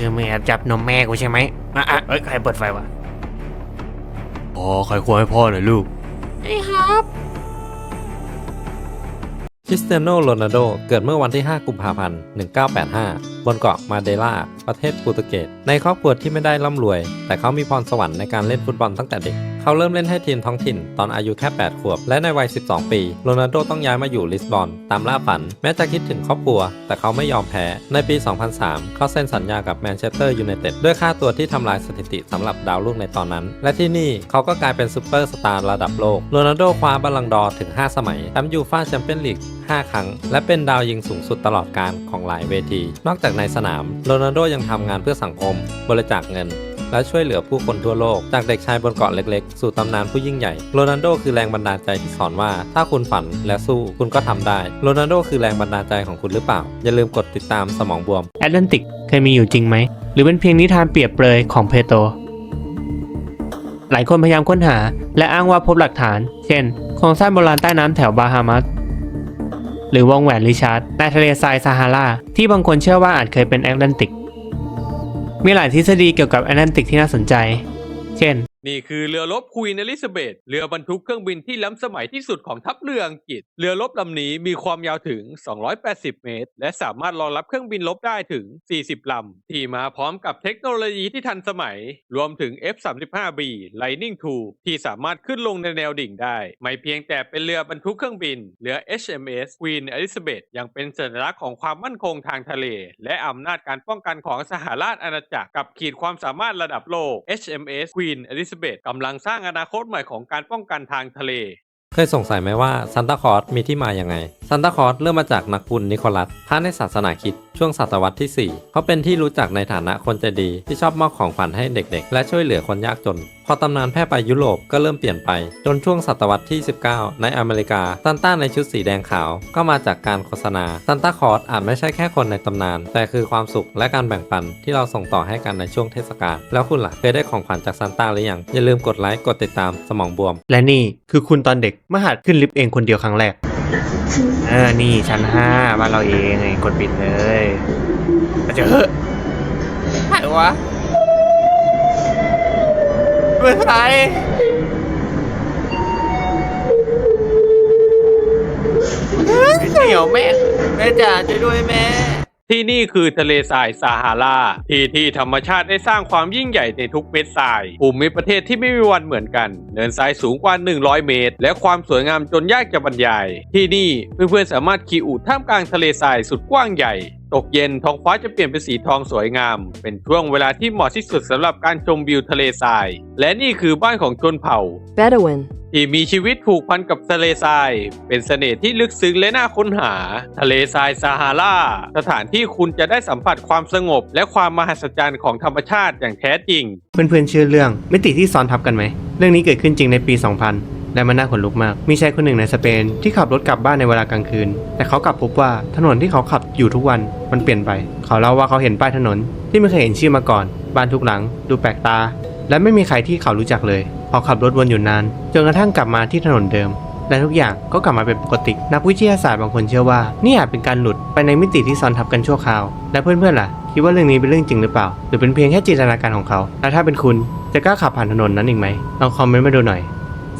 คือมึงแอบจับนมแม่กูใช่ไหมอะอะเอ้ยใครเปิดไฟวะพ่อใครควรให้พ่อหน่อยลูกไอ้ครับคริสเตียโนโรนัลโดเกิดเมื่อวันที่ 5 กุมภาพันธ์ 1985 บนเกาะมาเดลาประเทศโปรตุเกส ในครอบครัวที่ไม่ได้ร่ำรวย แต่เขามีพรสวรรค์ในการเล่นฟุตบอลตั้งแต่เด็ก เขาเริ่มเล่นให้ทีมท้องถิ่นตอนอายุแค่ 8 ขวบ และในวัย 12 ปีโรนัลโดต้องย้ายมาอยู่ลิสบอน ตามล่าฝัน แม้จะคิดถึงครอบครัว แต่เขาไม่ยอมแพ้ ในปี 2003 เขาเซ็นสัญญากับแมนเชสเตอร์ยูไนเต็ดด้วยค่าตัวที่ทำลายสถิติสำหรับดาวรุ่งในตอนนั้น และที่นี่เขาก็กลายเป็นซูเปอร์สตาร์ระดับโลกโรนัลโดคว้าบัลลังดอร์ถึง 5 สมัยแชมป์ยูฟ่าแชมเปี้ยนลีก5 ครั้ง และเป็นดาวยิงสูงสุดตลอดการของหลายเวที นอกจากในสนามโรนัลโดยังทำงานเพื่อสังคม บริจาคเงิน และช่วยเหลือผู้คนทั่วโลก จากเด็กชายบนเกาะเล็กๆ สู่ตำนานผู้ยิ่งใหญ่ โรนัลโดคือแรงบันดาลใจที่สอนว่า ถ้าคุณฝันและสู้คุณก็ทำได้ โรนัลโดคือแรงบันดาลใจของคุณหรือเปล่า อย่าลืมกดติดตามสมองบวม แอตแลนติกเคยมีอยู่จริงไหม หรือเป็นเพียงนิทานเปรียบเปรยของเพโตรหลายคนพยายามค้นหา และอ้างว่าพบหลักฐาน เช่น โครงสร้างโบราณใต้น้ำแถวบาฮามัสหรือวงแหวนริชาร์ดในทะเลทรายซาฮาราที่บางคนเชื่อว่าอาจเคยเป็นแอตแลนติก มีหลายทฤษฎีเกี่ยวกับแอตแลนติกที่น่าสนใจ เช่น นี่คือเรือรบควีนอลิซาเบธเรือบรรทุกเครื่องบินที่ล้ำสมัยที่สุดของทัพเรืออังกฤษ เรือรบลำนี้มีความยาวถึง 280 เมตร และสามารถรองรับเครื่องบินรบได้ถึง 40 ลำ ที่มาพร้อมกับเทคโนโลยีที่ทันสมัย รวมถึง F-35B Lightning II ที่สามารถขึ้นลงในแนวดิ่งได้ ไม่เพียงแต่เป็นเรือบรรทุกเครื่องบิน เรือ HMS Queen Elizabeth ยังเป็นสัญลักษณ์ของความมั่นคงทางทะเล และอำนาจการป้องกันของสหราชอาณาจักรกับขีดความสามารถระดับโลก HMS Queen Elizabeth กำลังสร้างอนาคตใหม่ของการป้องกันทางทะเล เคยสงสัยไหมว่าซันตาคลอสมีที่มาอย่างไง ซันตาคลอสเริ่มมาจากนักบุญนิโคลัสพระในศาสนาคริดช่วงศตวรรษที่ 4 เขาเป็นที่รู้จักในฐานะคนใจดีที่ชอบมอบของขวัญให้เด็กๆ และช่วยเหลือคนยากจน พอตำนานแพร่ไปยุโรปก็เริ่มเปลี่ยนไป จนช่วงศตวรรษที่ 19 ในอเมริกาซันต้าในชุดสีแดงขาว ก็มาจากการโฆษณาซันตาคลอสอาจไม่ใช่แค่คนในตำนาน แต่คือความสุขและการแบ่งปันที่เราส่งต่อให้กันในช่วงเทศกาลแล้วคุณล่ะเคยได้ของขวัญจากซันต้าหรือยังอย่าลืมกดไลค์กดติดตามสมองบวม และนี่คือคุณตอนเด็ก มื่อหัดขึ้นลิฟต์เองคนเดียวครั้งแรก เออ นี่ชั้นห้าบ้านเราเองไงกดปิดเลยมาเจอใครวะเป็นใครเดี๋ยวแม่แม่จ๋าช่วยด้วยแม่ ที่นี่คือทะเลทรายซาฮาราที่ที่ธรรมชาติได้สร้างความยิ่งใหญ่ในทุกเม็ดทรายภูมิประเทศที่ไม่มีวันเหมือนกัน เนินทรายสูงกว่า 100 เมตร และความสวยงามจนยากจะบรรยาย ที่นี่เพื่อนๆสามารถขี่อูฐท่ามกลางทะเลทรายสุดกว้างใหญ่ ตกเย็นท้องฟ้าจะเปลี่ยนเป็นสีทองสวยงาม เป็นช่วงเวลาที่เหมาะที่สุดสำหรับการชมวิวทะเลทราย และนี่คือบ้านของชนเผ่า Bedouin ที่มีชีวิตผูกพันกับทะเลทราย เป็นเสน่ห์ที่ลึกซึ้งและน่าค้นหา ทะเลทรายซาฮาราสถานที่คุณจะได้สัมผัสความสงบ และความมหัศจรรย์ของธรรมชาติอย่างแท้จริง เพื่อนๆเชื่อเรื่องมิติที่ซ้อนทับกันไหม เรื่องนี้เกิดขึ้นจริงในปี 2000 และมันน่าขนลุกมาก มีชายคนหนึ่งในสเปนที่ขับรถกลับบ้านในเวลากลางคืน แต่เขากลับพบว่าถนนที่เขาขับอยู่ทุกวันมันเปลี่ยนไป เขาเล่าว่าเขาเห็นป้ายถนน ที่ไม่เคยเห็นชื่อมาก่อน บ้านทุกหลัง ดูแปลกตา และไม่มีใครที่เขารู้จักเลยเขาขับรถวนอยู่นานจนกระทั่งกลับมาที่ถนนเดิมและทุกอย่างก็กลับมาเป็นปกติ นักวิทยาศาสตร์บางคนเชื่อว่านี่อาจเป็นการหลุดไปในมิติที่ซ้อนทับกันชั่วคราว และเพื่อนๆล่ะ คิดว่าเรื่องนี้เป็นเรื่องจริงหรือเปล่า หรือเป็นเพียงแค่จินตนาการของเขา และถ้าเป็นคุณจะกล้าขับผ่านถนนนั้นอีกไหมลองคอมเมนต์มาดูหน่อย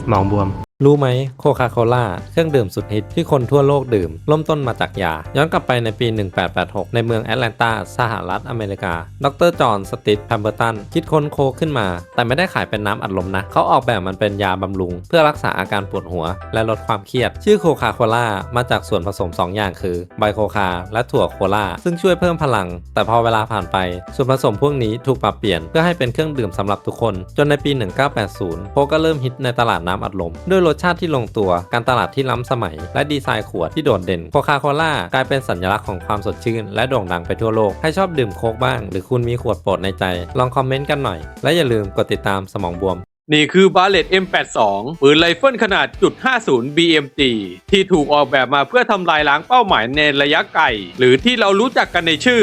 สมองบวม รู้ไหมโคคาโคล่าเครื่องดื่มสุดฮิตที่คนทั่วโลกดื่มเริ่มต้นมาจากยา ย้อนกลับไปในปี 1886 ในเมืองแอตแลนตา สหรัฐอเมริกา ดรจอห์นสติทแพมเบอร์ตัน คิดค้นโคขึ้นมา แต่ไม่ได้ขายเป็นน้ำอัดลมนะ เขาออกแบบมันเป็นยาบำรุง เพื่อรักษาอาการปวดหัว และลดความเครียด ชื่อโคคาโคล่ามาจากส่วนผสม 2 อย่างคือไบโคคา และถั่วโคล่าซึ่งช่วยเพิ่มพลัง แต่พอเวลาผ่านไป ส่วนผสมพวกนี้ถูกปรับเปลี่ยนเพื่อให้เป็นเครื่องดื่มสำหรับทุกคน จนในปี 1980 โคกก็เริ่มฮิตในตลาดน้ำอัดลมด้วยรสชาติที่ลงตัว การตลาดที่ล้ำสมัย และดีไซน์ขวดที่โดดเด่นโคคาโคล่ากลายเป็นสัญลักษณ์ของความสดชื่น และโด่งดังไปทั่วโลก ใครชอบดื่มโค้กบ้าง หรือคุณมีขวดโปรดในใจ ลองคอมเมนต์กันหน่อย และอย่าลืมกดติดตามสมองบวม นี่คือบาเลต M82 ปืนไรเฟิลขนาดจุด50 BMG ที่ถูกออกแบบมาเพื่อทำลายล้างเป้าหมายในระยะไกล หรือที่เรารู้จักกันในชื่อ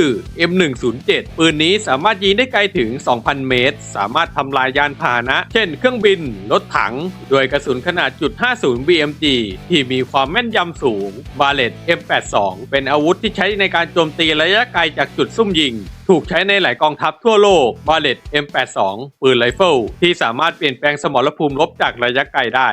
M107 ปืนนี้สามารถยิงได้ไกลถึง 2,000 เมตร สามารถทำลายยานพาหนะ เช่นเครื่องบิน รถถังด้วยกระสุนขนาดจุด50 BMG ที่มีความแม่นยำสูงบาเลต M82 เป็นอาวุธที่ใช้ในการโจมตีระยะไกลจากจุดซุ่มยิง ถูกใช้ในหลายกองทัพทั่วโลกบาเลต M82 ปืนไรเฟิลที่สามารถเปลี่ยนแปลงสมรภูมิรบจากระยะไกลได้